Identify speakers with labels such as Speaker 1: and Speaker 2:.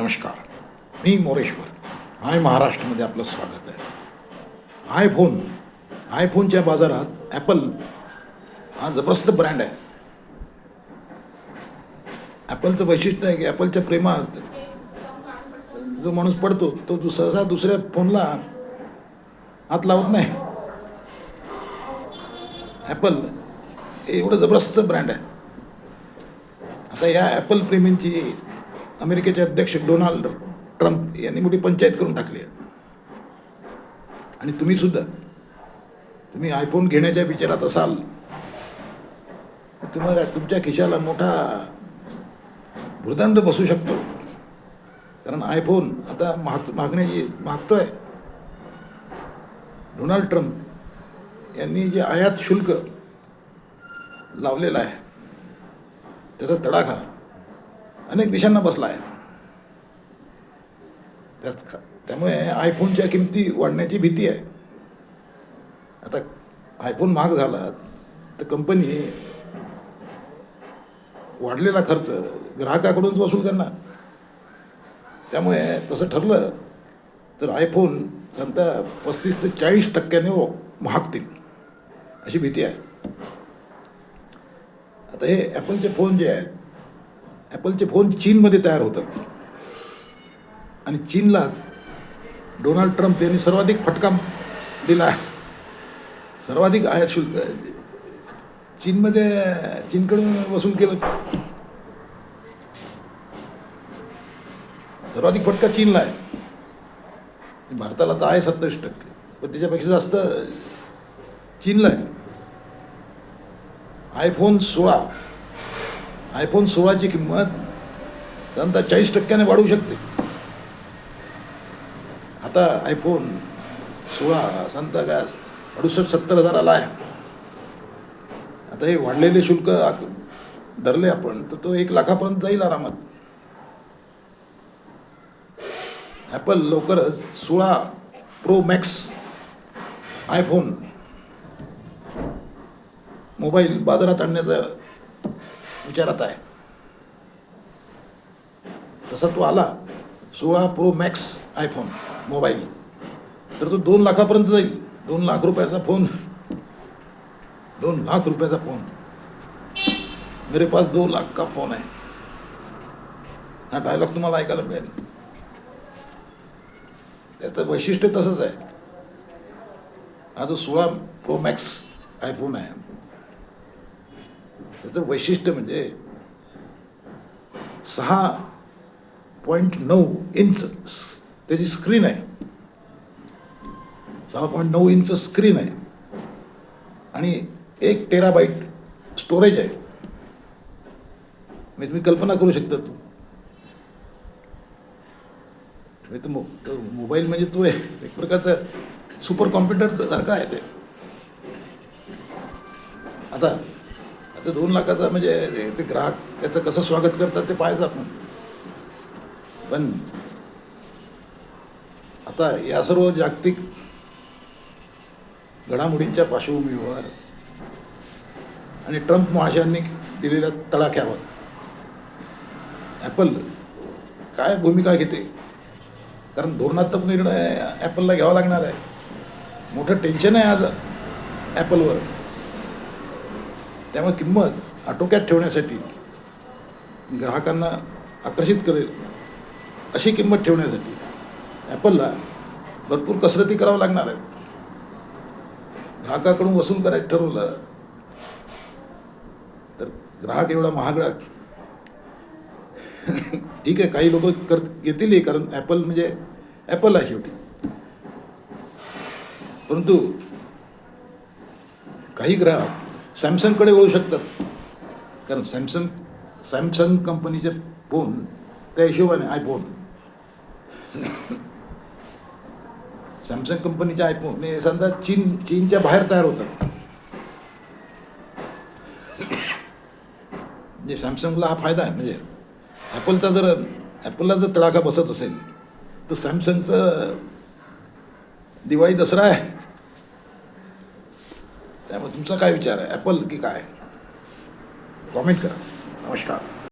Speaker 1: नमस्कार. मी मोरेश्वर. आय महाराष्ट्रामध्ये आपलं स्वागत आहे. आयफोन आयफोनच्या बाजारात ॲपल हा जबरदस्त ब्रँड आहे. ॲपलचं वैशिष्ट्य आहे की ॲपलच्या प्रेमात जो माणूस पडतो तो सहसा दुसऱ्या फोनला हात लावत नाही. ॲपल हे एवढं जबरदस्त ब्रँड आहे. आता या ॲपल प्रेमींची अमेरिकेचे अध्यक्ष डोनाल्ड ट्रम्प यांनी मोठी पंचायत करून टाकली आहे. आणि तुम्ही सुद्धा तुम्ही आयफोन घेण्याच्या विचारात असाल तुम्हाला तुमच्या खिशाला मोठा भूर्दंड बसू शकतो. कारण आयफोन आता माग मागण्याची आहे डोनाल्ड ट्रम्प यांनी जे आयात शुल्क लावलेलं आहे त्याचा तडाखा अनेक देशांना बसला आहे. त्याच त्यामुळे आयफोनच्या किमती वाढण्याची भीती आहे. आता आयफोन महाग झाला तर कंपनी वाढलेला खर्च ग्राहकाकडूनच वसूल करणार. त्यामुळे तसं ठरलं तर आयफोन साधारणतः पस्तीस ते चाळीस टक्क्याने व- महागतील अशी भीती आहे. आता हे ॲपलचे फोन जे आहेत ॲपलचे फोन चीनमध्ये तयार होतात. आणि चीनलाच डोनाल्ड ट्रम्प यांनी सर्वाधिक फटका दिला आहे. सर्वाधिक आयात शुल्क चीनमध्ये चीनकडून वसूल केलं. सर्वाधिक फटका चीनला आहे. भारताला तर आहे सत्तावीस टक्के पण त्याच्यापेक्षा जास्त चीनला आहे. आयफोन सोळा आयफोन सोळाची किंमत साधारणतः चाळीस टक्क्याने वाढू शकते. आता आयफोन सोळा साधारणतः काय अडुसष्ट सत्तर हजाराला आहे. आता हे वाढलेले शुल्क धरले आपण तर तो एक लाखापर्यंत जाईल आरामात. ॲपल लवकरच सोळा प्रो मॅक्स आयफोन मोबाईल बाजारात आणण्याचा विचारात आहे. तसा तो आला सोळा प्रो मॅक्स आयफोन मोबाईल. तर तो दोन लाखापर्यंत जाईल. दोन लाख रुपयाचा फोन. दोन लाख रुपयाचा फोन. मेरे पास दो लाख का फोन आहे. हा डायलॉग तुम्हाला ऐकायला मिळेल. त्याचं वैशिष्ट्य तसंच आहे. हा जो सोळा प्रो मॅक्स आयफोन आहे त्याचं वैशिष्ट्य म्हणजे सहा पॉईंट नऊ इंच त्याची स्क्रीन आहे. सहा पॉईंट नऊ इंच स्क्रीन आहे. आणि एक टेराबाईट स्टोरेज आहे. म्हणजे तुम्ही कल्पना करू शकता तू. म्हणजे तो मो मोबाईल म्हणजे तो आहे. एक प्रकारचा सुपर कॉम्प्युटरचं सारखं आहे ते. आता आता दोन लाखाचा म्हणजे ते- ते ग्राहक त्याचं कसं स्वागत करतात ते पाहायचं आपण. पण आता या सर्व जागतिक घडामोडींच्या पार्श्वभूमीवर आणि ट्रम्प महाशयांनी दिलेल्या तडाख्यावर ॲपल काय भूमिका घेते? कारण धोरणात्मक निर्णय ॲपलला घ्यावा लागणार आहे. मोठं टेन्शन आहे आज ॲपलवर. त्यामुळे किंमत आटोक्यात ठेवण्यासाठी ग्राहकांना आकर्षित करेल अशी किंमत ठेवण्यासाठी ॲपलला भरपूर कसरती करावं लागणार आहेत. ग्राहकाकडून वसूल करायचं ठरवलं तर ग्राहक एवढा महागडा ठीक आहे काही लोक कर घेतीलही कारण ॲपल म्हणजे ॲपल आहे शेवटी. परंतु काही ग्राहक सॅमसंगकडे वळू शकतात कारण सॅमसंग सॅमसंग कंपनीचे फोन त्या हिशोबाने आयफोन सॅमसंग कंपनीचे आयफोन हे समजा चीन चीनच्या बाहेर तयार होतात. म्हणजे सॅमसंगला हा फायदा आहे. म्हणजे ॲपलचा जर ॲपलला जर तडाखा बसत असेल तर सॅमसंगचं दिवाळी दसरा आहे. त्यामुळे तुमचा काय विचार आहे? ॲपल की काय? कॉमेंट करा. नमस्कार.